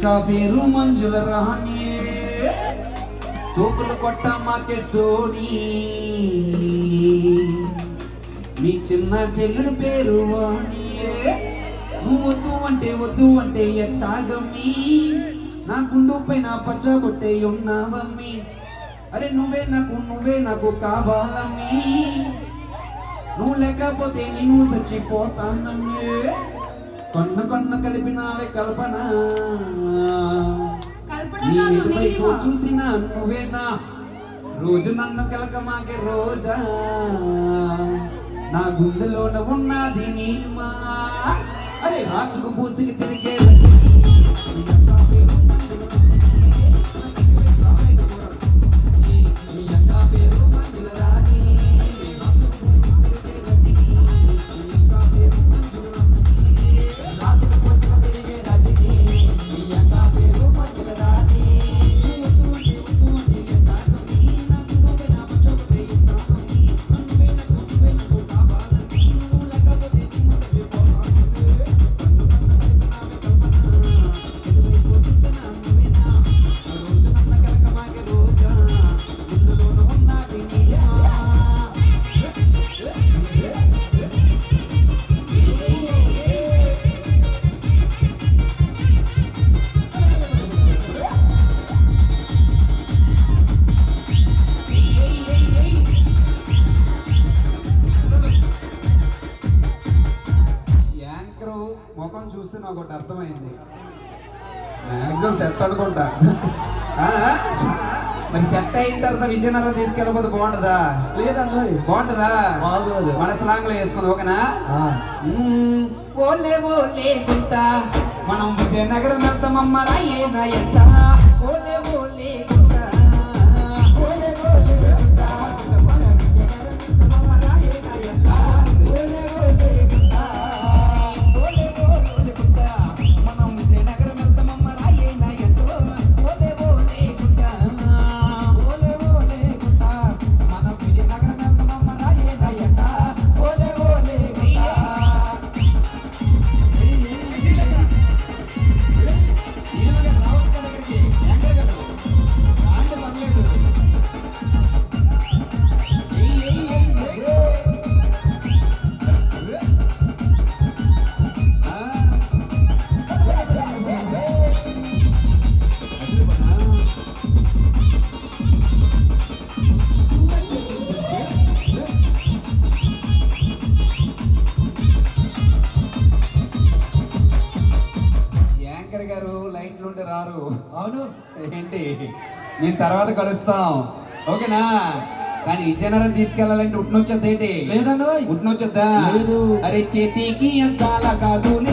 ఇంకా పేరు మంజుల రాణి. సూపులు కొట్ట మాకే సోని. మీ చిన్న చెల్లుడు పేరు వాణి. నువ్వు వద్దు అంటే వద్దు అంటే ఎట్టాగమ్మి? నా గుండు పైన పచ్చబొట్టే ఉన్నావమ్మి. అరే నువ్వే నాకు నువ్వే నాకు కావాలమ్మి. నువ్వు లేకపోతే నేను చచ్చిపోతానమ్మే. కన్ను కన్ను కలిపినావే కల్పన. నీ. చూసినా నువ్వేనా? రోజు నన్ను కలక మాకే రోజా. నా గుండెలోన ఉన్నది నీలిమా. అరే రాసుకు పూసికి తిరిగే అర్థమైంది. మ్యాక్సిమం సెట్ అనుకుంటా? మరి సెట్ అయిన తర్వాత విజయనగరం తీసుకెళ్ళకపోతే బాగుంటుందా? లేదన్నా బాగుంటుందా. మన స్లాంగ్లో వేసుకుంది ఓకేనా. ఓలే ఓలే గుంట మనం విజయనగరం వెళ్తామమ్మ రాయేనా ఎంత ఓలే యాంకర్ గారు లైట్లు ఉంటే రారు. అవును. ఏంటి? నేను తర్వాత కలుస్తాం. ఓకేనా? కానీ విజయనగరం తీసుకెళ్ళాలంటే ఉట్నొచ్చొద్దా ఏంటి? లేదన్నా ఉట్నొచ్చొద్దా. అరే చేతికి అంతాల గాజులిస్తా